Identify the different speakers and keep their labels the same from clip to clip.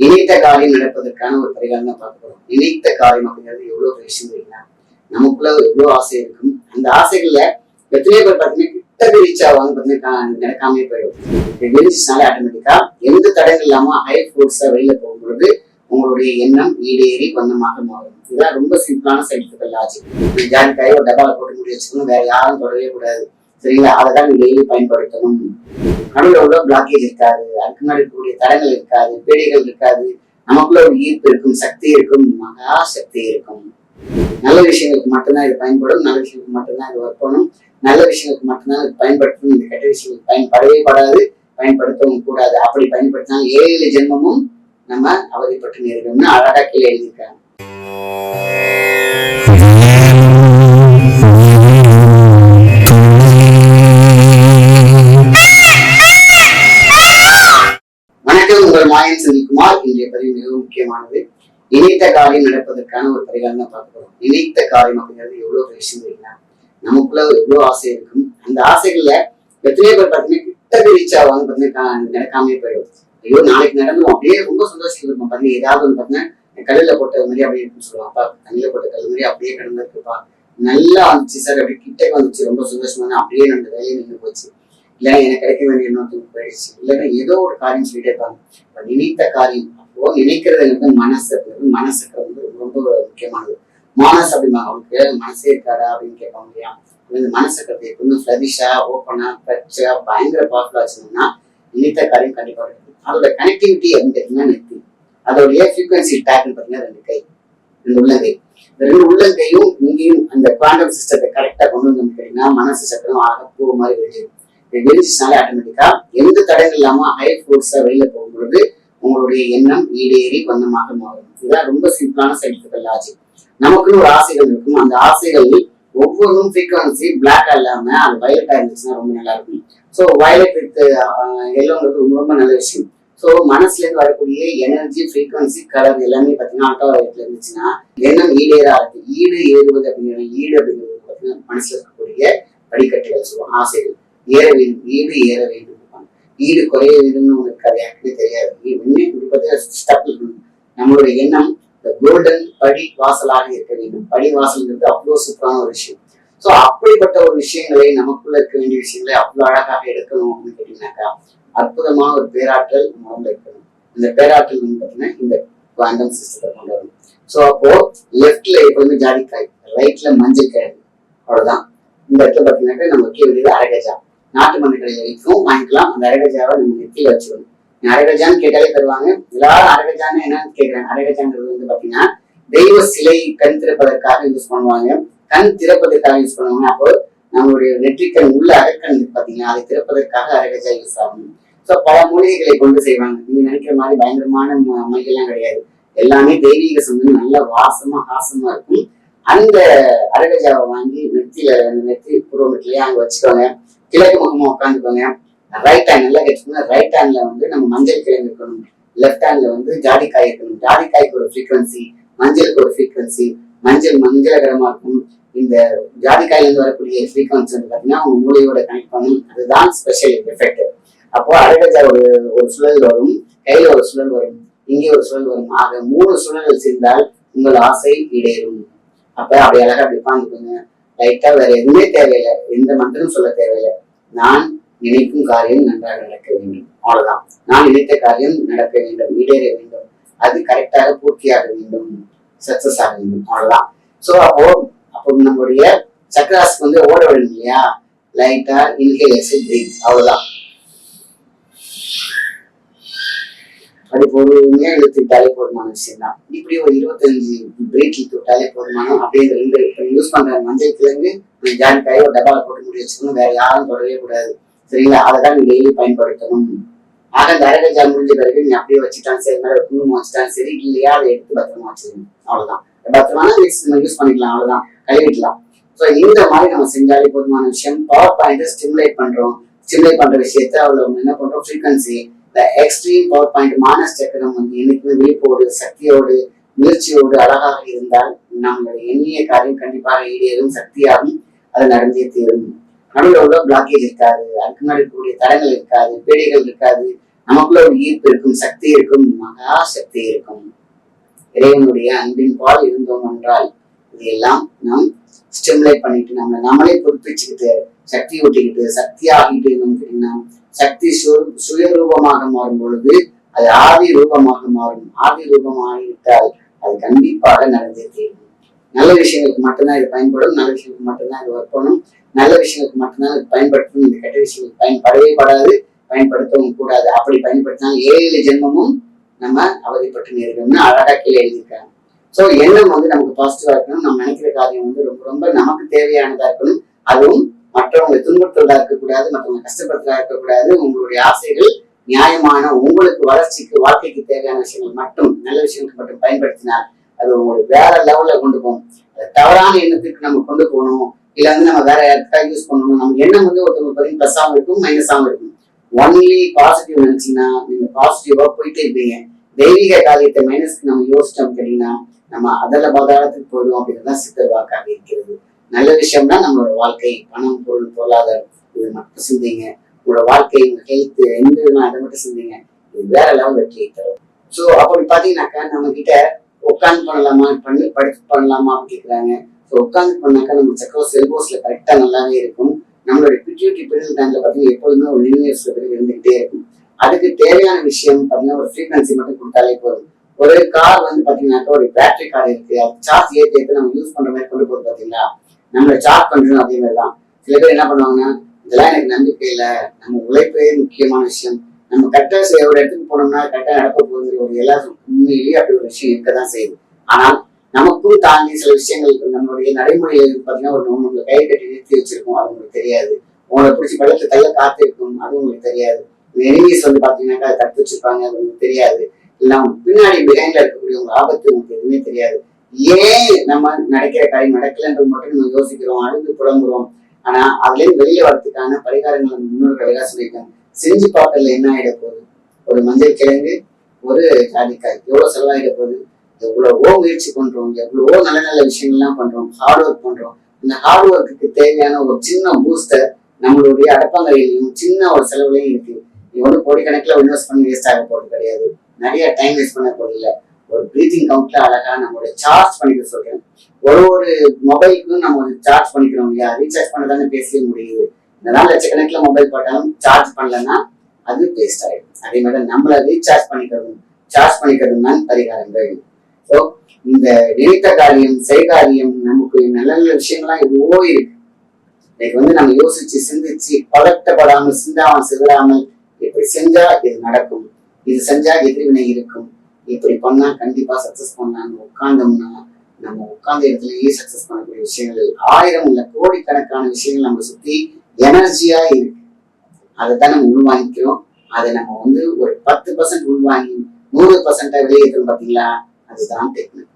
Speaker 1: நினைத்த காரியம் நடப்பதற்கான ஒரு பரிகாரம் தான் பார்க்க போறோம். நினைத்த காரியம் அப்படிங்கிறது எவ்வளவு பெரிய விஷயம் தெரியுங்களா நமக்குள்ள எவ்வளவு ஆசை இருக்கும்? அந்த ஆசைகள்ல எத்தனையோ பேர் பார்த்தீங்கன்னா கிட்ட ரீச் ஆவாங்க பார்த்தீங்கன்னா நடக்காமே போயிடும் வெளிச்சினாலே ஆட்டோமேட்டிக்கா எந்த தடங்கள் இல்லாம ஹை ஃபோர்ஸா வெளியில போகும்பொழுது உங்களுடைய எண்ணம் ஈடேறி வண்ணமாக மாறும். இதுதான் ரொம்ப சிம்பிளான சயின்டிபிக்கல் லாஜிக் ஜாலிக்காய் ஒரு டப்பால போட்டு முடி வச்சுக்கணும் வேற யாரும் தொடவே கூடாது. சரிங்களா? அதை தான் நீங்க டெய்லி பயன்படுத்தணும். நடுவில் உள்ள பிளாக்கேஜ் இருக்காது. அதுக்கு முன்னாடி இருக்கக்கூடிய தடங்கள் இருக்காது. பேடைகள் இருக்காது. நமக்குள்ள ஒரு ஈர்ப்பு இருக்கும் சக்தி இருக்கும் மகா சக்தி இருக்கும். நல்ல விஷயங்களுக்கு மட்டும்தான் இது பயன்படும். நல்ல விஷயங்களுக்கு மட்டும்தான் இது ஒர்க் பண்ணும் நல்ல விஷயங்களுக்கு மட்டும்தான் இது பயன்படுத்தணும். இந்த கெட்ட விஷயங்களுக்கு பயன்படவே படாது. பயன்படுத்தவும் கூடாது. அப்படி பயன்படுத்தினால் ஏழு ஜென்மமும் நம்ம அவதிப்பட்டு நேரிடும்னு அழகா கீழே எழுதியிருக்காங்க. முக்கியமானது. நினைத்த காரியம் நடப்பதற்கான ஒரு பரிகாரம் தான் பார்க்கிறோம் நினைத்த காரியம் அப்படிங்கிறது எவ்வளவு பெரிய விஷயம் தெரியுங்களா? நமக்குள்ள எவ்வளவு ஆசை இருக்கும். அந்த ஆசைகள்ல எத்தனையோ பேர் பார்த்தீங்கன்னா கிட்ட ரீச் ஆவாங்க பார்த்தீங்கன்னா நடக்காமே போயிடும். ஐயோ நாளைக்கு நடந்தோம் அப்படியே ரொம்ப சந்தோஷம் இருக்கும் பார்த்தீங்கன்னா ஏதாவது ஒன்று பார்த்தீங்கன்னா கல்லுல போட்ட மாதிரி அப்படியே இருக்குன்னு சொல்லுவாங்க. அப்பா கல்லுல போட்ட கல் மாதிரி அப்படியே கிடந்திருக்குப்பா நல்லா வந்துச்சு சார். அப்படியே கிட்டே வந்துச்சு. ரொம்ப சந்தோஷமா அப்படியே நடந்த வேலையை நின்று போச்சு. இல்லை எனக்கு கிடைக்க வேண்டிய இன்னொருத்தருக்கு போயிடுச்சு. இல்லைன்னா ஏதோ ஒரு காரியம் சொல்லிட்டே இருப்பாங்க. நினைத்த காரியம் அப்போ நினைக்கிறது வந்து மனசு. அப்படின்றது மனசுக்கு வந்து ரொம்ப முக்கியமானது. மானஸ் அப்படிம்பாங்க. அவனுக்கு மனசே இருக்காடா அப்படின்னு கேட்பாங்க இல்லையா? இந்த மனசுக்கு எப்பவுமே ஃபிளரிஷா ஓப்பனா ஃப்ரெஷ்ஷா பயங்கர பவர்ஃபுல்லா வச்சுக்கணும்னா இனித்த காரியம் கண்டிப்பா இருக்கும் அதோட கனெக்டிவிட்டி அப்படின்னு கேட்டீங்கன்னா நெத்தி அதோடைய ஃப்ரீக்வன்சி டேக்னு பார்த்தீங்கன்னா ரெண்டு கை. ரெண்டு உள்ளங்கை. இந்த ரெண்டு உள்ளங்கையும் இங்கேயும் அந்த குவாண்டம் சிஸ்டத்தை கரெக்டா கொண்டு வந்து கேட்டீங்கன்னா மனசு சக்கரம் ஆக பூ மாதிரி வெளியிடும் வெளிச்சினாலே ஆட்டோமேட்டிக்கா எந்த தடைகள் இல்லாம ஹை ஃபோர்ஸாக வெளியில் போகும்பொழுது உங்களுடைய எண்ணம் ஈடேறி வண்ணமாக மாறும். இதுதான் ரொம்ப சிம்பிளான சயின்டிபிக்கல் லாஜிக் நமக்குன்னு ஒரு ஆசைகள் இருக்கும். அந்த ஆசைகள் ஒவ்வொன்றும் ஃப்ரீக்வன்சி பிளாக்கா இல்லாம அது வயலட்டா இருந்துச்சுன்னா ரொம்ப நல்லா இருக்கும். ஸோ வயலட் வித் எல்லோங்கிறது ரொம்ப ரொம்ப நல்ல விஷயம். ஸோ மனசுலேருந்து வரக்கூடிய எனர்ஜி ஃப்ரீக்வன்சி கலர் எல்லாமே பார்த்தீங்கன்னா அல்ட்ரா வயலட்ல இருந்துச்சுன்னா எண்ணம் ஈடேறா இருக்கு. ஈடு ஏறுவது அப்படிங்கிற ஈடு அப்படிங்கிறது பார்த்தீங்கன்னா மனசுல இருக்கக்கூடிய படிக்கட்டுகள் சொல்லுவோம் ஆசைகள். ஏற வேண்டும். ஈடு ஏற வேண்டும். ஈடு குறைய வேண்டும் உனக்கு அது யாருக்குமே தெரியாது. நீ இப்படி பார்த்தா நம்மளுடைய எண்ணம் இந்த கோல்டன் படி வாசலாக இருக்க வேண்டும். படி வாசல்ங்கிறது அவ்வளோ சூப்பரான ஒரு விஷயம். ஸோ அப்படிப்பட்ட ஒரு விஷயங்களை நமக்குள்ள இருக்க வேண்டிய விஷயங்களை அவ்வளோ அழகாக எடுக்கணும் அப்படின்னு கேட்டீங்கன்னாக்கா அற்புதமான ஒரு பேராற்றல் நம்ம உடம்புல இருக்கணும். இந்த பேராற்றல் வந்து பார்த்தீங்கன்னா இந்த குவாண்டம் சிஸ்டத்தை கொண்டு வரணும். ஸோ அப்போ லெஃப்ட்ல எப்பவுமே ஜாதிக்காய் ரைட்ல மஞ்சள் கிழங்கு. அவ்வளோதான் இந்த இடத்துல பார்த்தீங்கன்னாக்கா நம்ம கீழே அரகஜா. நாட்டு மண்ணு கடையில் வரைக்கும் வாங்கிக்கலாம். அந்த அரகஜாவை நம்ம நெத்தியில வச்சுக்கணும். அரகஜான்னு கேட்டாலே தருவாங்க. எல்லாரும் அரகஜான்னு என்னன்னு கேட்கிறாங்க அரகஜாங்கிறது வந்து பாத்தீங்கன்னா தெய்வ சிலை கண் திறப்பதற்காக யூஸ் பண்ணுவாங்க. கண் திறப்பதற்காக யூஸ் பண்ணுவாங்க. அப்போ நம்மளுடைய நெற்றிக்கண் உள்ள அரக்கண் பாத்தீங்கன்னா அதை திறப்பதற்காக அரகஜா யூஸ் ஆகும். ஸோ பல மூலிகைகளை கொண்டு செய்வாங்க. நீங்க நினைக்கிற மாதிரி பயங்கரமான மையெல்லாம் கிடையாது. எல்லாமே தெய்வீக சொந்தம் நல்ல வாசமா ஹாசமா இருக்கும். அந்த அரகஜாவை வாங்கி நெத்தியில நெத்தி புருவத்திலேயே அங்க வச்சுக்கோங்க. கிழக்கு முகமா உட்காந்துக்கோங்க. ரைட் ஹேண்ட் நல்லா கேட்டுக்கோங்க ரைட் ஹேண்ட்ல வந்து நம்ம மஞ்சள் கிழங்கு இருக்கணும். லெஃப்ட் ஹேண்ட்ல வந்து ஜாடிக்காய் இருக்கணும். ஜாடிக்காய்க்கு ஒரு ஃப்ரீக்வன்சி மஞ்சளுக்கு ஒரு ஃப்ரீக்வன்சி மஞ்சள் மஞ்சளகரமா இருக்கும் இந்த ஜாதிக்காயிலிருந்து வரக்கூடிய ஃப்ரீக்வன்சி வந்து பார்த்தீங்கன்னா உங்க மூளையோட கனெக்ட் பண்ணும் அதுதான் ஸ்பெஷல் எஃபெக்ட் அப்போ அரகஜா ஒரு ஒரு சுழல் வரும். கையில ஒரு சுழல் வரும். இங்கே ஒரு சுழல் வரும். ஆக மூணு சுழல்கள் சேர்ந்தால் உங்கள் ஆசை இடேறும் அப்ப அப்படி அழகா அப்படி உட்காந்துக்கோங்க லைட்டா வேற எதுவுமே தேவையில்லை. எந்த மந்திரம் சொல்ல தேவையில்லை. நான் நினைக்கும் காரியம் நன்றாக நடக்க வேண்டும். அவ்வளவுதான். நான் நினைத்த காரியம் நடக்க வேண்டும். ஈடேற வேண்டும். அது கரெக்டாக பூர்த்தியாக வேண்டும். சக்சஸ் ஆக வேண்டும். அவ்வளவுதான். சோ அப்போ அப்போ நம்மளுடைய சக்கராசுக்கு வந்து ஓட வேண்டும் இல்லையா? லைட்டா இன்ஹேலேஷன் பிரீத் அவ்வளவுதான். அப்படி பொறுமையா இழுத்துக்கிட்டாலே போதுமான விஷயம் தான் இப்படி ஒரு இருபத்தஞ்சு பிரேக் இழுத்து விட்டாலே போதுமான அப்படியே ரெண்டு யூஸ் பண்ற மஞ்சள் கிழங்கு ஜானிக்காய் ஒரு டப்பால போட்டு முடி வச்சுக்கணும் வேற யாரும் தொடவே கூடாது. சரிங்களா? அதை தான் நீங்க டெய்லி பயன்படுத்தணும். ஆக இந்த ஜால் முடிஞ்ச பிறகு நீ அப்படியே வச்சுட்டான் சரி மேல குங்குமம் வச்சுட்டாலும் சரி இல்லையா அதை எடுத்து பத்திரமா வச்சுக்கணும்? அவ்வளவுதான். பத்திரமான நம்ம யூஸ் பண்ணிக்கலாம் அவ்வளவுதான். கழுவிக்கலாம். ஸோ இந்த மாதிரி நம்ம செஞ்சாலே போதுமான விஷயம். பவர் பாயிண்ட் ஸ்டிமுலேட் பண்றோம். ஸ்டிமுலேட் பண்ற விஷயத்த அவ்வளவு என்ன பண்றோம்? ஃப்ரீக்வன்சி இந்த எக்ஸ்ட்ரீம் பவர் பாயிண்ட் மானஸ் சக்கரம் வந்து என்னைக்குமே விழிப்போடு சக்தியோடு முயற்சியோடு அழகாக இருந்தால் நம்மளுடைய எண்ணிய காரியம் கண்டிப்பாக ஈடேறும் சக்தியாகும் அது நடந்தே தீரும். நடுவில் உள்ள பிளாக்கேஜ் இருக்காது அதுக்கு முன்னாடி இருக்கக்கூடிய தடங்கள் இருக்காது பேடைகள் இருக்காது நமக்குள்ள ஒரு ஈர்ப்பு இருக்கும் சக்தி இருக்கும் மகா சக்தி இருக்கும். இறைவனுடைய அன்பின் பால் இருந்தோம் என்றால் இதையெல்லாம் நாம் ஸ்டிமுலேட் பண்ணிட்டு நம்ம நம்மளே புதுப்பிச்சுக்கிட்டு சக்தி ஊட்டிக்கிட்டு சக்தி ஆகிட்டு இருந்தோம்னா சக்தி சு- சுயரூபமாக மாறும் பொழுது அது ஆதி ரூபமாக மாறும். ஆதி ரூபமாகிவிட்டால் அது கண்டிப்பாக நடந்தே தீரும். நல்ல விஷயங்களுக்கு மட்டும்தான் இது பயன்படும். நல்ல விஷயங்களுக்கு மட்டும்தான் இது ஒர்க் பண்ணும். நல்ல விஷயங்களுக்கு மட்டும்தான் இது பயன்படுத்தணும். இந்த கெட்ட விஷயங்களுக்கு பயன்படவே படாது. பயன்படுத்தவும் கூடாது. அப்படி பயன்படுத்தினால் ஏழு ஜென்மமும் நம்ம அவதிப்பட்டு நேரிடும்னு அழகா கீழே எழுதியிருக்காங்க. சோ எண்ணம் வந்து நமக்கு பாசிட்டிவா இருக்கணும் நம்ம நினைக்கிற காரியம் வந்து ரொம்ப ரொம்ப நமக்கு தேவையானதா இருக்கணும். அதுவும் மற்றவங்களை துன்புறுத்துவதா இருக்கக்கூடாது மற்றவங்க கஷ்டப்படுத்துறதா இருக்கக்கூடாது. உங்களுடைய ஆசைகள் நியாயமான உங்களுக்கு வளர்ச்சிக்கு வாழ்க்கைக்கு தேவையான விஷயங்கள் மட்டும் நல்ல விஷயங்களுக்கு மட்டும் பயன்படுத்தினால் அது உங்களுக்கு வேற லெவல்ல கொண்டு போகும். அது தவறான எண்ணத்துக்கு நம்ம கொண்டு போகணும். இல்ல வந்து நம்ம வேற இடத்துக்காக யூஸ் பண்ணணும். நம்ம எண்ணம் வந்து ஒருத்தவங்க பார்த்தீங்கன்னா ப்ளஸ்ஸாகவும் இருக்கும் மைனஸாகவும் இருக்கும். ஒன்லி பாசிட்டிவ் நினைச்சீங்கன்னா நீங்க பாசிட்டிவா போயிட்டே இருப்பீங்க. தெய்வீக காரியத்தை மைனஸ்க்கு நம்ம யோசிச்சோம் கேட்டீங்கன்னா நம்ம அதெல்லாம் பதாரத்துக்கு போயிடும் போயிடுவோம் அப்படின்றதான் சித்தர் வாக்காக இருக்கிறது நல்ல விஷயம்னா நம்மளோட வாழ்க்கை பணம் பொருள் பொருளாதாரம் இது மட்டும் சிந்திங்க. உங்களோட வாழ்க்கை உங்க ஹெல்த் எந்த விதமா அதை மட்டும் சிந்திங்க. இது வேற லெவல் வெற்றியை தரும். ஸோ அப்படி பாத்தீங்கன்னாக்கா நம்ம கிட்ட உட்காந்து பண்ணலாமா? பண்ணி படிச்சு பண்ணலாமா அப்படின்னு கேட்குறாங்க ஸோ உட்காந்து பண்ணாக்கா நம்ம சக்கரோ செல்போஸ்ல கரெக்டா நல்லாவே இருக்கும். நம்மளுடைய பிட்யூட்டி பிரில் பேண்ட்ல பாத்தீங்கன்னா எப்பொழுதுமே ஒரு லினியர்ஸ்ல இருந்துகிட்டே இருக்கும். அதுக்கு தேவையான விஷயம் பாத்தீங்கன்னா ஒரு ஃப்ரீக்வன்சி மட்டும் கொடுத்தாலே போதும். ஒரு கார் வந்து பாத்தீங்கன்னாக்கா ஒரு பேட்டரி கார் இருக்கு. அது சார்ஜ் ஏற்றி ஏற்றி நம்ம யூஸ் பண்ற மாதிரி கொண்டு போகுது பாத்தீங்களா? நம்மளை சார்ஜ் பண்றோம் அதே மாதிரி தான் சில பேர் என்ன பண்ணுவாங்கன்னா இதெல்லாம் எனக்கு நம்பிக்கை இல்லை. நம்ம உழைப்பே முக்கியமான விஷயம். நம்ம கரெக்டா செய்ய ஒரு இடத்துக்கு போனோம்னா கரெக்டா நடக்க போகுது ஒரு எல்லா உண்மையிலேயே அப்படி ஒரு விஷயம் இருக்கதான் செய்யுது. ஆனால் நமக்கும் தாண்டி சில விஷயங்கள் நம்மளுடைய நடைமுறையில் பாத்தீங்கன்னா ஒரு நம்மளை கை கட்டி நிறுத்தி வச்சிருக்கோம். அது உங்களுக்கு தெரியாது. உங்களை பிடிச்சி பள்ளத்தை தள்ள காத்து இருக்கும் அது உங்களுக்கு தெரியாது. எனிமீஸ் வந்து பாத்தீங்கன்னாக்கா அதை தடுத்து வச்சிருப்பாங்க அது உங்களுக்கு தெரியாது. இல்லை பின்னாடி பிஹைண்ட்ல இருக்கக்கூடிய உங்க ஆபத்து உங்களுக்கு எதுவுமே தெரியாது. ஏன் நம்ம நடக்கிற காரியம் நடக்கலன்றது மட்டும் நம்ம யோசிக்கிறோம் அழுது புலம்புறோம். ஆனா அதுல வெளியே வரத்துக்கான பரிகாரங்கள் நம்ம முன்னோர்கள் அழகா சொல்லியிருக்காங்க. செஞ்சு பார்க்கறதுல என்ன ஆகிட போகுது? ஒரு மஞ்சள் கிழங்கு ஒரு ஜாதிக்காய். எவ்வளவு செலவாகிட போகுது? எவ்வளவோ முயற்சி பண்றோம். எவ்வளவோ நல்ல நல்ல விஷயங்கள்லாம் பண்றோம். ஹார்ட் ஒர்க் பண்றோம். இந்த ஹார்ட் ஒர்க்குக்கு தேவையான ஒரு சின்ன பூஸ்டர் நம்மளுடைய அடப்பங்கரையிலையும் சின்ன ஒரு செலவுலையும் இருக்கு. நீ வந்து கோடிக்கணக்கில் இன்வெஸ்ட் பண்ணி வேஸ்ட் ஆக போகிறது கிடையாது. நிறைய டைம் வேஸ்ட் பண்ண போறது ஒரு ப்ரீத்திங் கவுண்ட்ல அழகா நம்மளோட சார்ஜ் பண்ணிக்க சொல்றேன். ஒரு ஒரு மொபைலுக்கும் நம்ம வந்து சார்ஜ் பண்ணிக்கிறோம் இல்லையா? ரீசார்ஜ் பண்ண தானே பேசவே முடியுது இதனால லட்சக்கணக்கில் மொபைல் போட்டாலும் சார்ஜ் பண்ணலன்னா அது வேஸ்ட் ஆகிடும் அதே மாதிரி நம்மளை ரீசார்ஜ் பண்ணிக்கிறதும் சார்ஜ் பண்ணிக்கிறதும் தான் பரிகாரங்கள். ஸோ இந்த நினைத்த காரியம் செய்காரியம் நமக்கு நல்ல நல்ல விஷயங்கள்லாம் எவ்வளோ இருக்கு. இன்னைக்கு வந்து நம்ம யோசிச்சு சிந்திச்சு பதட்டப்படாமல் சிந்தாமல் சிதறாமல் இப்படி செஞ்சா இது நடக்கும்? இது செஞ்சா எதிர்வினை இருக்கும். இப்படி பண்ணா கண்டிப்பா சக்சஸ் பண்ணலாம்னு உட்கார்ந்தோம்னா நம்ம உட்கார்ந்த இடத்துலயே சக்சஸ் பண்ணக்கூடிய விஷயங்கள் ஆயிரம் இல்ல கோடிக்கணக்கான விஷயங்கள் நம்ம சுத்தி எனர்ஜியா இருக்கு. அதை தான் நம்ம உள்வாங்கிக்கிறோம். அதை நம்ம வந்து ஒரு பத்து பர்சன்ட் உள்வாங்கி நூறு பர்சன்டா வெளியேற்றோம் பாத்தீங்களா? அதுதான் டெக்னிக்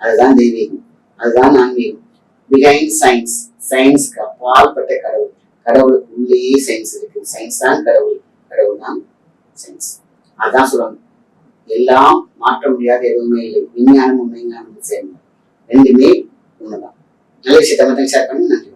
Speaker 1: அதுதான் தெய்வீகம். அதுதான் ஆன்மீகம். பிஹைண்ட் சயின்ஸ் சயின்ஸ்க்கு அப்பாற்பட்ட கடவுள். கடவுளுக்கு உள்ளேயே சயின்ஸ் இருக்கு. சயின்ஸ் தான் கடவுள். கடவுள் தான் சயின்ஸ் அதான் சொல்லணும். எல்லாம் மாற்ற முடியாத எதுவுமே இல்லை. விஞ்ஞானமும் விஞ்ஞானமும் சேர்ந்து. ரெண்டுமே ஒண்ணுதான் நல்ல விஷயத்தை மட்டும் ஷேர் பண்ணி நன்றி.